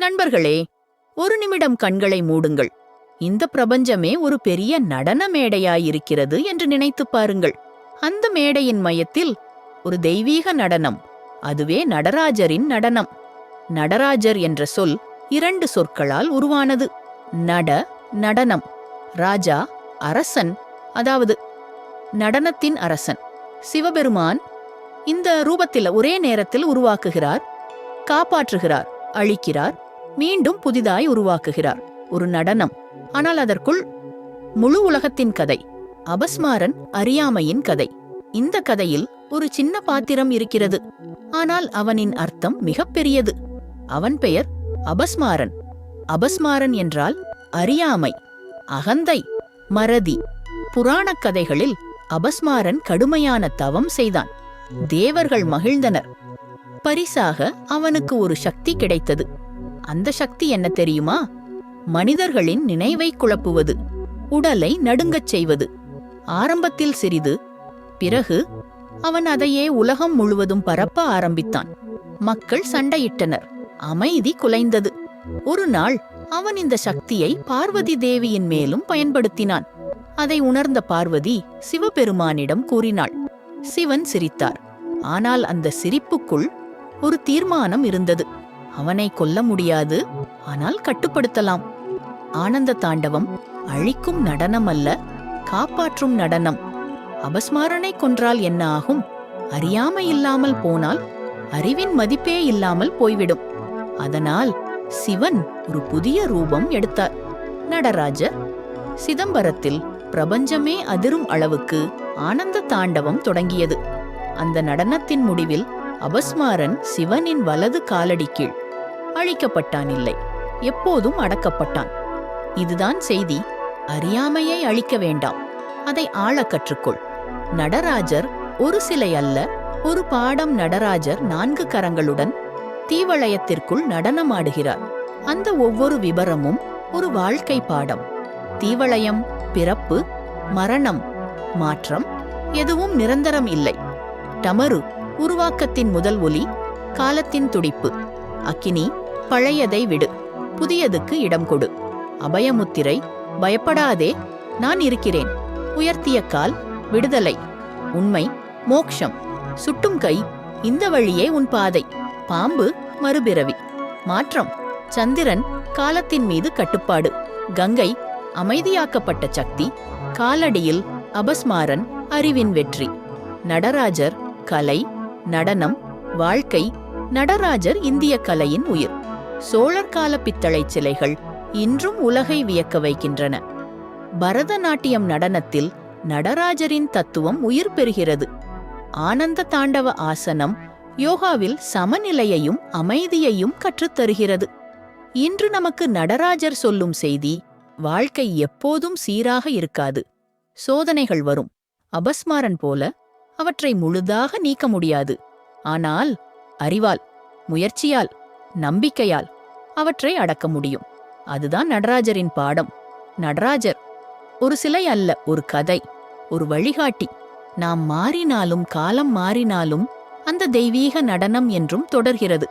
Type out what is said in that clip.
நண்பர்களே ஒரு நிமிடம் கண்களை மூடுங்கள். இந்த பிரபஞ்சமே ஒரு பெரிய நடன மேடையாயிருக்கிறது என்று நினைத்துப் பாருங்கள். அந்த மேடையின் மையத்தில் ஒரு தெய்வீக நடனம் அதுவே நடராஜரின் நடனம். நடராஜர் என்ற சொல் இரண்டு சொற்களால் உருவானது. நட நடனம். ராஜா அரசன் அதாவது நடனத்தின் அரசன். சிவபெருமான் இந்த ரூபத்தில் ஒரே நேரத்தில் உருவாக்குகிறார் காப்பாற்றுகிறார் அழிக்கிறார். மீண்டும் புதிதாய் உருவாக்குகிறார். ஒரு நடனம். ஆனால் அதற்குள் முழு உலகத்தின் கதை. அபஸ்மாரன் அறியாமையின் கதை. இந்த கதையில் ஒரு சின்ன பாத்திரம் இருக்கிறது. ஆனால் அவனின் அர்த்தம் மிகப்பெரியது அவன் பெயர் அபஸ்மாரன். அபஸ்மாரன் என்றால் அறியாமை அகந்தை மறதி. புராணக் கதைகளில் அபஸ்மாரன் கடுமையான தவம் செய்தான். தேவர்கள் மகிழ்ந்தனர். பரிசாக அவனுக்கு ஒரு சக்தி கிடைத்தது. அந்த சக்தி என்ன தெரியுமா? மனிதர்களின் நினைவை குழப்புவது உடலை நடுங்கச் செய்வது. ஆரம்பத்தில் சிறிது பிறகு அவன் அதையே உலகம் முழுவதும் பரப்ப ஆரம்பித்தான். மக்கள் சண்டையிட்டனர் அமைதி குலைந்தது. ஒரு நாள் அவன் இந்த சக்தியை பார்வதி தேவியின் மேலும் பயன்படுத்தினான். அதை உணர்ந்த பார்வதி சிவபெருமானிடம் கூறினாள் சிவன் சிரித்தார். ஆனால் அந்த சிரிப்புக்குள் ஒரு தீர்மானம் இருந்தது. அவனை கொல்ல முடியாது. ஆனால் கட்டுப்படுத்தலாம். ஆனந்த தாண்டவம் அழிக்கும் நடனம் அல்ல காப்பாற்றும் நடனம். அபஸ்மாரனை கொன்றால் என்ன ஆகும்? அறியாமை இல்லாமல் போனால் அறிவின் மதிப்பே இல்லாமல் போய்விடும். அதனால் சிவன் ஒரு புதிய ரூபம் எடுத்தார். நடராஜர் சிதம்பரத்தில் பிரபஞ்சமே அதிரும் அளவுக்கு ஆனந்த தாண்டவம் தொடங்கியது. அந்த நடனத்தின் முடிவில் அபஸ்மாரன் சிவனின் வலது காலடி கீழ். அழிக்கப்பட்டான் இல்லை எப்போதும் அடக்கப்பட்டான். இதுதான் செய்தி. அறியாமையை அழிக்க வேண்டாம். அதை ஆள கற்றுக்கொள். நடராஜர் ஒரு சிலை அல்ல ஒரு பாடம் நடராஜர் நான்கு கரங்களுடன் தீவளயத்திற்குள் நடனமாடுகிறார். அந்த ஒவ்வொரு விபரமும் ஒரு வாழ்க்கை பாடம். தீவளயம் பிறப்பு மரணம் மாற்றம் எதுவும் நிரந்தரம் இல்லை. டமரு உருவாக்கத்தின் முதல் ஒலி காலத்தின் துடிப்பு. அக்கினி பழையதை விடு. புதியதுக்கு இடம் கொடு. அபயமுத்திரை பயப்படாதே நான் இருக்கிறேன். உயர்த்திய கால் விடுதலை. உண்மை மோக்ஷம். சுட்டும் கை இந்த வழியே உன் பாதை. பாம்பு மறுபிறவி. மாற்றம். சந்திரன் காலத்தின் மீது கட்டுப்பாடு. கங்கை அமைதியாக்கப்பட்ட சக்தி. காலடியில் அபஸ்மாரன் அறிவின் வெற்றி. நடராஜர் கலை. நடனம் வாழ்க்கை நடராஜர் இந்திய கலையின் உயிர். சோழர் கால பித்தளைச் சிலைகள் இன்றும் உலகை வியக்க வைக்கின்றன. பரதநாட்டியம் நடனத்தில் நடராஜரின் தத்துவம் உயிர் பெறுகிறது. ஆனந்த தாண்டவ ஆசனம் யோகாவில் சமநிலையையும் அமைதியையும் கற்றுத்தருகிறது. இன்று நமக்கு நடராஜர் சொல்லும் செய்தி வாழ்க்கை எப்போதும் சீராக இருக்காது. சோதனைகள் வரும். அபஸ்மாரன் போல அவற்றை முழுதாக நீக்க முடியாது. ஆனால் அறிவால் முயற்சியால் நம்பிக்கையால் அவற்றை அடக்க முடியும். அதுதான் நடராஜரின் பாடம். நடராஜர் ஒரு சிலை அல்ல ஒரு கதை ஒரு வழிகாட்டி. நாம் மாறினாலும் காலம் மாறினாலும் அந்த தெய்வீக நடனம் என்றும் தொடர்கிறது.